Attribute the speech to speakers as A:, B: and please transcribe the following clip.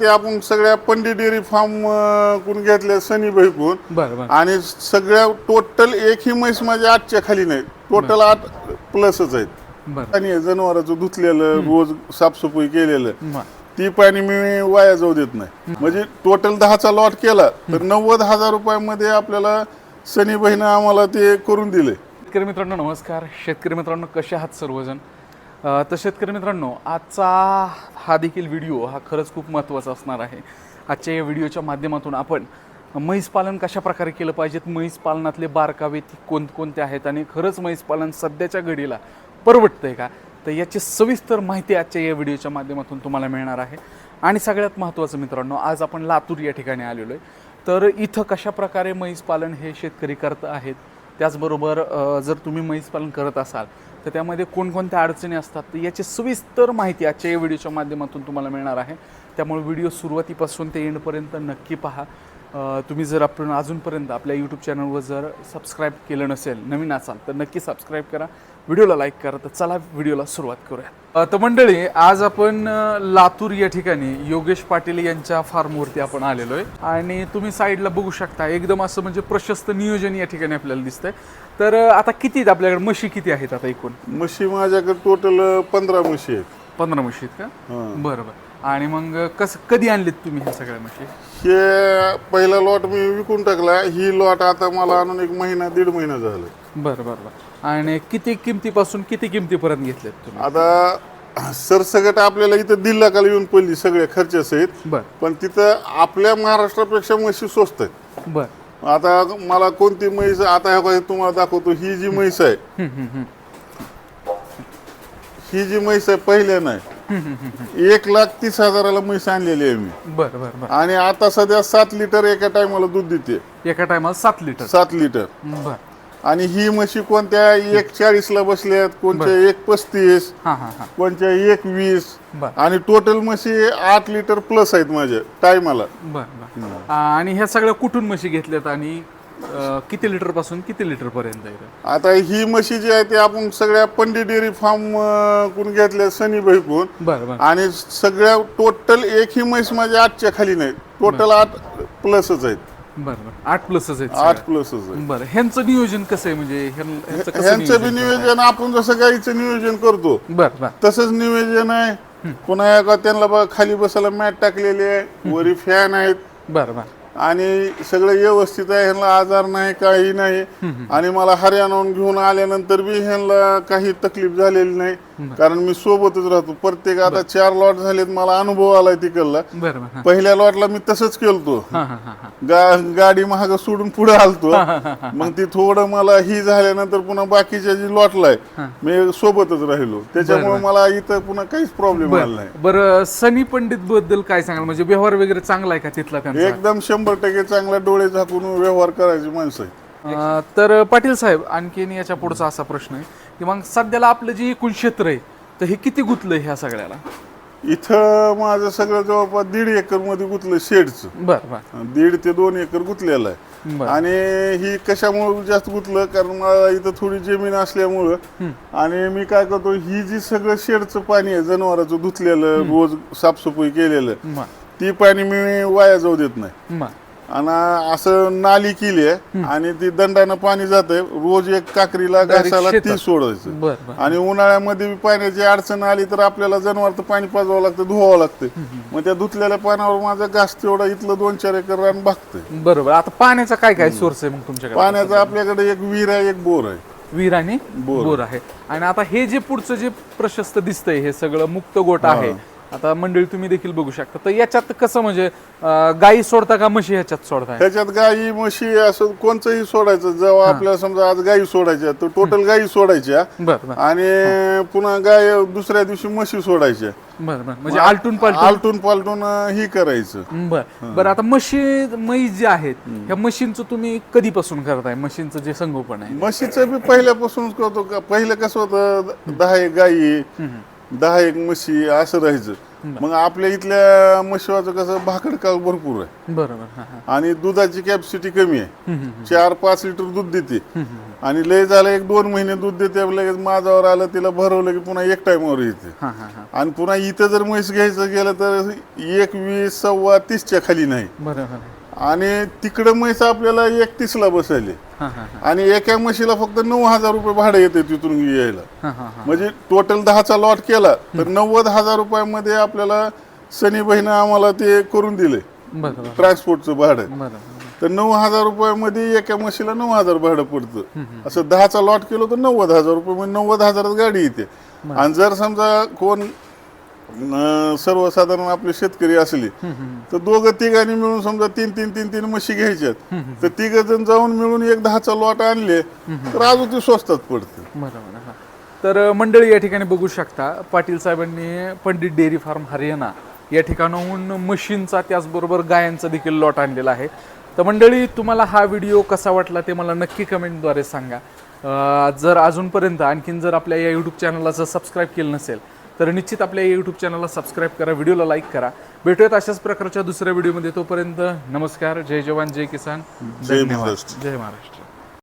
A: ते आपण सगळ्या पंडित डेअरी फार्म कुण घेतल्या सनी
B: बरं बरं.
A: आणि सगळ्या टोटल एक ही म्हैस माझ्या आठच्या खाली नाही टोटल आठ प्लसच आहेत.
B: बरं.
A: आणि जनावरांचं धुतलेलं रोज साफसफाई केलेलं. ती पाणी मी वाया जाऊ देत नाही. म्हणजे टोटल दहाचा लॉट केला तर नव्वद हजार रुपयामध्ये आपल्याला सनी बहिणं आम्हाला ते करून दिले.
B: शेतकरी मित्रांनो नमस्कार. शेतकरी मित्रांनो कसे आहात सर्वजण? तर शेतकरी मित्रांनो आजचा हा देखील व्हिडिओ हा खरंच खूप महत्त्वाचा असणार आहे. आजच्या या व्हिडिओच्या माध्यमातून आपण म्हैस पालन कशा प्रकारे केलं पाहिजेत? म्हैस पालनातले बारकावे ती कोणकोणते आहेत? आणि खरंच म्हैस पालन सध्याच्या घडीला परवडतंय का? तर याची सविस्तर माहिती आजच्या या व्हिडिओच्या माध्यमातून तुम्हाला मिळणार आहे. आणि सगळ्यात महत्त्वाचं मित्रांनो आज आपण लातूर या ठिकाणी आलेलो आहे. तर इथं कशा प्रकारे म्हैस पालन हे शेतकरी करत आहेत? त्याचबरोबर जर तुम्ही म्हैस पालन करत असाल तर त्यामध्ये कोणकोणत्या अडचणी असतात तर याची सविस्तर माहिती आजच्या या व्हिडिओच्या माध्यमातून तुम्हाला मिळणार आहे. त्यामुळे व्हिडिओ सुरुवातीपासून ते एंडपर्यंत नक्की पहा. तुम्ही जर आपण अजूनपर्यंत आपल्या यूट्यूब चॅनलवर जर सबस्क्राईब केलं नसेल नवीन असाल तर नक्की सबस्क्राईब करा. व्हिडिओला लाईक करा तर चला व्हिडिओला सुरुवात करूया तर मंडळी आज आपण लातूर या ठिकाणी योगेश पाटील यांच्या फार्मवरती आपण आलेलो आहे. आणि तुम्ही साईडला बघू शकता एकदम असं म्हणजे प्रशस्त नियोजन या ठिकाणी आपल्याला दिसतंय. तर आता किती आहेत आपल्याकडे? म्हशी किती आहेत आता एकूण?
A: म्हशी माझ्याकडे टोटल पंधरा म्हशी आहेत.
B: पंधरा म्हशी आहेत का. बरं बरं. आणि मग कसं कधी आणलेत तुम्ही ह्या सगळ्या म्हशी
A: हे पहिला लॉट मी विकून टाकला. ही लॉट आता मला आणून एक महिना दीड महिना झाला.
B: बरं बरं बरं. आणि किती किमतीपासून किती किमतीपर्यंत घेतलेत तुम्ही?
A: आता सरसगट आपल्याला इथं दिल्लाकाला येऊन पडली सगळ्या खर्चासहित
B: बरं.
A: पण तिथं आपल्या महाराष्ट्रापेक्षा म्हशी स्वस्त आहेत.
B: बरं.
A: आता मला कोणती म्हैस आता ह्या काही तुम्हाला दाखवतो ही जी म्हैस आहे.
B: हम्म, हम्म, हम्म.
A: ही जी म्हैस आहे पहिल्या नाही. एक लाख तीस हजाराला म्हैस आणलेली आहे मी.
B: बरं बरं बरं.
A: आणि आता सध्या सात लिटर एका टायमाला दूध देते.
B: एका टायमाला सात लिटर.
A: सात लिटर.
B: बरं.
A: आणि ही म्हशी कोणत्या? एक चाळीसला बसल्यात कोणत्या एक पस्तीस
B: हां हां हां.
A: कोणत्या एक वीस.
B: बरं.
A: आणि टोटल म्हशी आठ लिटर प्लस आहेत माझ्या टायमाला.
B: बरं बरं. आणि ह्या सगळ्या कुठून म्हशी घेतल्यात आणि किती लिटरपासून किती लिटर पर्यंत
A: आता ही म्हशी जी आहे ती आपण सगळ्या पंडित डेअरी फार्म कुण घेतल्या सनी
B: बरं बरं.
A: आणि सगळ्या टोटल एक ही म्हैस माझ्या आठच्या खाली नाही टोटल आठ प्लसच आहेत.
B: बरं बरं. आठ प्लसच आहेत
A: आठ
B: सगळ्या.
A: प्लसच आहेत.
B: बरं. ह्यांचं नियोजन कसं आहे? म्हणजे ह्यां- ह्यांचं कसं
A: ह्यांचं बी
B: नियोजन
A: नियोजन आपण जसं गाईचं नियोजन करतो
B: बरं बरं.
A: तसंच नियोजन आहे. पुन्हा एका त्यांना बघा खाली बसायला मॅट टाकलेली आहे. वरी फॅन आहेत.
B: बरं बरं.
A: आणि सगळं व्यवस्थित आहे ह्यांना आजार नाही काही नाही. आणि मला हरियाणाहून घेऊन आल्यानंतर बी ह्यांना काही तकलीफ झालेली नाही. कारण मी सोबतच राहतो. प्रत्येक आता चार लॉट झालेत मला अनुभव आलाय तिकडला. पहिल्या लॉटला मी तसंच केलतो. गा गाडी महाग सोडून पुढे आलतो. मग ती थोडं मला ही झाल्यानंतर पुन्हा बाकीच्या जी लॉटला आहे मी सोबतच राहिलो. त्याच्यामुळे मला इथं पुन्हा काहीच प्रॉब्लेम आला नाही.
B: बरं सनी पंडित बद्दल काय सांगाल? म्हणजे व्यवहार वगैरे चांगला आहे का तिथला त्यांचा?
A: एकदम शंभर टक्के चांगला डोळे झाकून व्यवहार करायची माणसं आहेत.
B: अं, तर पाटील साहेब आणखीन याच्या पुढचा असा प्रश्न आहे. की मग सध्याला आपलं जे एकूण क्षेत्र आहे तर हे किती गुंतलंय ह्या सगळ्याला?
A: इथं माझं सगळं जवळपास दीड एकरमध्ये गुतलं शेडचं.
B: बरं बरं.
A: दीड ते दोन एकर गुतलेलं आहे.
B: बरं.
A: आणि ही कशामुळे जास्त गुतलं? कारण मला इथं थोडी जमीन असल्यामुळं. आणि मी काय करतो ही जी सगळं शेडचं पाणी आहे जनावरांचं धुतलेलं रोज साफसफाई केलेलं
B: बरं.
A: ती पाणी मी वाया जाऊ देत नाही.
B: बरं.
A: आणि असं नाली केली आहे आणि ती दंडानं पाणी जात रोज एक काकरीला घासाला. ती सोडायचं. आणि उन्हाळ्यामध्ये पाण्याची अडचण आली तर आपल्याला जनावर पाणी पाजवावं लागतं धुवावं लागतं. मग त्या धुतलेल्या पाण्यावर माझा घास तेवढा इथलं दोन चार एकर रान भागतंय.
B: बरोबर. आता पाण्याचा काय काय सोर्स आहे मग तुमच्याकडे?
A: पाण्याचा आपल्याकडे एक विहीर आहे एक बोर आहे.
B: विहीर आणि.
A: बोर.
B: आहे. आणि आता हे जे पुढचं जे प्रशस्त दिसतंय हे सगळं मुक्त गोट आहे आता मंडळी तुम्ही देखील बघू शकता. तर याच्यात कसं म्हणजे गाई सोडता का म्हशी ह्याच्यात सोडताय?
A: त्याच्यात गाई म्हशी असं कोणचंही सोडायचं. जेव्हा आपल्याला समजा आज गाई सोडायच्या तर टोटल गाई सोडायच्या. आणि पुन्हा गाय दुसऱ्या दिवशी म्हशी सोडायच्या.
B: बरं म्हणजे आलटून पालटून?
A: आलटून पालटून ही करायचं.
B: बर. बरं आता म्हशी म्हैस जे आहेत ह्या म्हशींचं तुम्ही कधीपासून करताय? म्हशींचं जे संगोपन आहे?
A: म्हशीचं बी पहिल्यापासूनच करतो का? पहिलं कसं होतं दहा गाई दहा एक म्हशी असं राहायचं. मग आपल्या इथल्या म्हशीवाचं कसं भाकड काळ भरपूर आहे.
B: बरोबर हां हां.
A: आणि दुधाची कॅपॅसिटी कमी आहे.
B: हम्म, हम्म,
A: चार पाच लिटर दूध देते.
B: हम्म, हम्म.
A: आणि लय झालं एक दोन महिने दूध देते लगेच माझ्यावर आलं तिला भरवलं की पुन्हा एक टाइमवर येते.
B: हां हां हां.
A: आणि पुन्हा इथं जर म्हैस घ्यायचं गेलं तर एक वीस सव्वा तीसच्या खाली नाही.
B: बरोबर.
A: आणि तिकडं म्हैस आपल्याला एकतीसला बसायली. आणि एका म्हशीला फक्त नऊ हजार रुपये भाडं येते तिथून यायला. म्हणजे टोटल दहाचा लॉट केला तर नव्वद हजार रुपयामध्ये आपल्याला सनी बहिणं आम्हाला ते करून दिले. ट्रान्सपोर्टचं भाडं. तर नऊ हजार रुपयामध्ये एका म्हशीला नऊ हजार भाडं पडतं. असं दहाचा लॉट केलं तर नव्वद हजार रुपये म्हणजे नव्वद हजारात गाडी येते. आणि जर समजा कोण अं, सर्वसाधारण आपले शेतकरी असले. तर दोघं तिघांनी मिळून समजा तीन तीन तीन तीन म्हशी घ्यायच्यात. तर तिघ जण जाऊन मिळून एक दहाचा लॉट आणले तर अजून ते स्वस्तात पडते
B: बरोबर हा. तर अ, मंडळी या ठिकाणी बघू शकता पाटील साहेबांनी पंडित डेअरी फार्म हरियाणा या ठिकाणाहून मशीनचा त्याचबरोबर गायांचा देखील लॉट आणलेला आहे. तर मंडळी तुम्हाला हा व्हिडिओ कसा वाटला ते मला नक्की कमेंटद्वारे सांगा. अ, जर अजूनपर्यंत आणखीन जर आपल्या या यूट्यूब चॅनलला जर सबस्क्राईब केलं नसेल तर निश्चित आपल्या या यूट्यूब चॅनलला सबस्क्राईब करा व्हिडिओला लाईक करा. भेटूयात अशाच प्रकारच्या दुसऱ्या व्हिडिओमध्ये तोपर्यंत नमस्कार. जय जवान जय किसान.
A: जय
B: धन्यवाद.
A: महाराष्ट्र.
B: जय महाराष्ट्र.